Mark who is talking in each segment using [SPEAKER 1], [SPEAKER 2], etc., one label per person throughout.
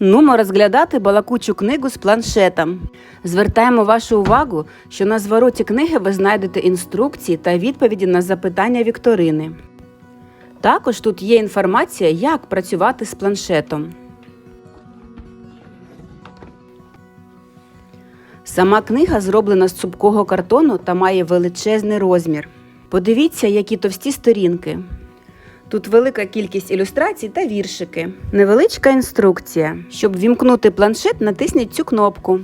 [SPEAKER 1] Нумо розглядати балакучу книгу з планшетом. Звертаємо вашу увагу, що на звороті книги ви знайдете інструкції та відповіді на запитання вікторини. Також тут є інформація, як працювати з планшетом. Сама книга зроблена з цупкого картону та має величезний розмір. Подивіться, які товсті сторінки. Тут велика кількість ілюстрацій та віршики. Невеличка інструкція. Щоб вімкнути планшет, натисніть цю кнопку.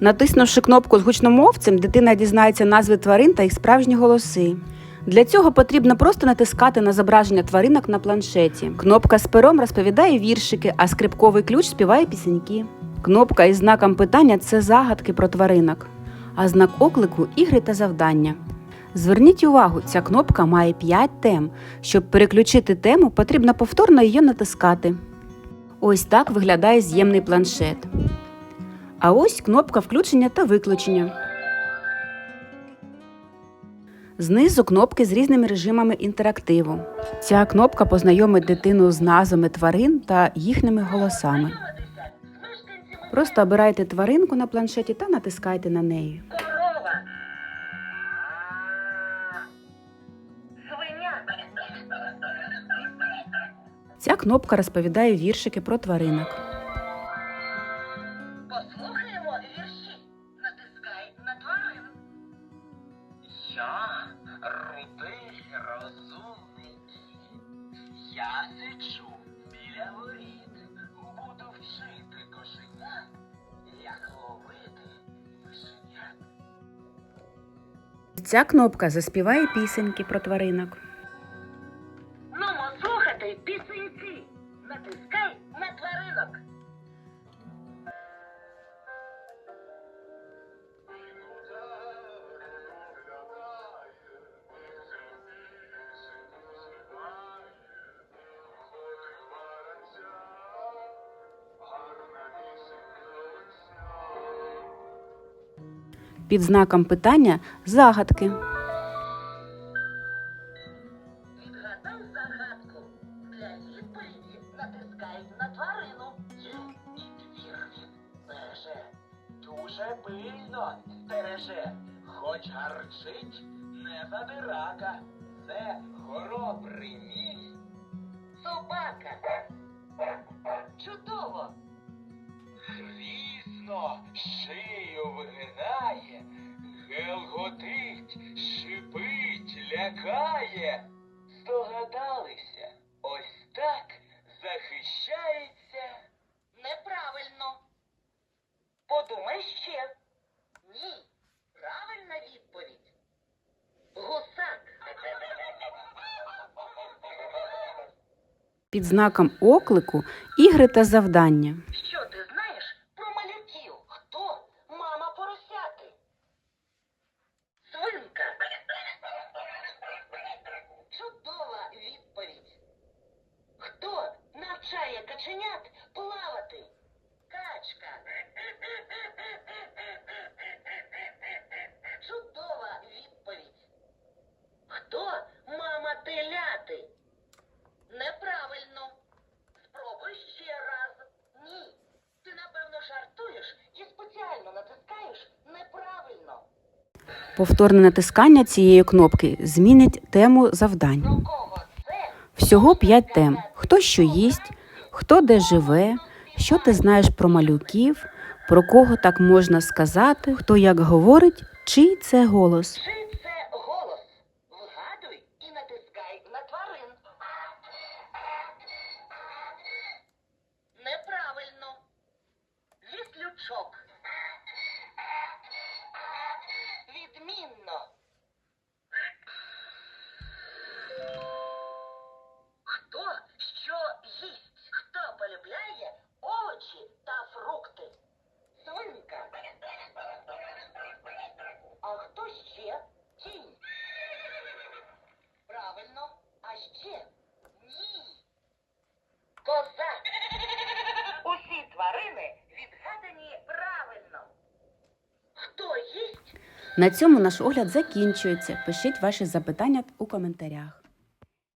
[SPEAKER 1] Натиснувши кнопку з гучномовцем, дитина дізнається назви тварин та їх справжні голоси. Для цього потрібно просто натискати на зображення тваринок на планшеті. Кнопка з пером розповідає віршики, а скрипковий ключ співає пісеньки. Кнопка із знаком питання це загадки про тваринок, а знак оклику ігри та завдання. Зверніть увагу, ця кнопка має 5 тем. Щоб переключити тему, потрібно повторно її натискати. Ось так виглядає з'ємний планшет. А ось кнопка включення та виключення. Знизу кнопки з різними режимами інтерактиву. Ця кнопка познайомить дитину з назвами тварин та їхніми голосами. Просто обирайте тваринку на планшеті та натискайте на неї. Ця кнопка розповідає віршики про тваринок.
[SPEAKER 2] Послухаємо вірші. Натискай на тварин. Я рудий розумний. Я сиджу біля воріт. Буду вчити кошенят, як ловити мишенят.
[SPEAKER 1] Ця кнопка заспіває пісеньки про тваринок. Під знаком питання загадки.
[SPEAKER 2] Дуже пильно стереже. Хоч гарчить, не задирака. Це хоробрий. Собака. Чудово. Грізно шию вигинає, гелготить, шипить, лякає. Здогадалися, ось так захищається. Неправильно. Подумай ще. Ні. Правильна відповідь. Гусак.
[SPEAKER 1] Під знаком оклику ігри та завдання.
[SPEAKER 2] Каченят плавати? Качка. Чудова відповідь. Хто мама теляти? Неправильно. Спробуй ще раз. Ні. Ти напевно жартуєш і спеціально натискаєш неправильно.
[SPEAKER 1] Повторне натискання цієї кнопки змінить тему завдань. Всього 5 тем: хто що їсть, хто де живе, що ти знаєш про малюків, про кого так можна сказати, хто як говорить, чий це голос. На цьому наш огляд закінчується. Пишіть ваші запитання у коментарях.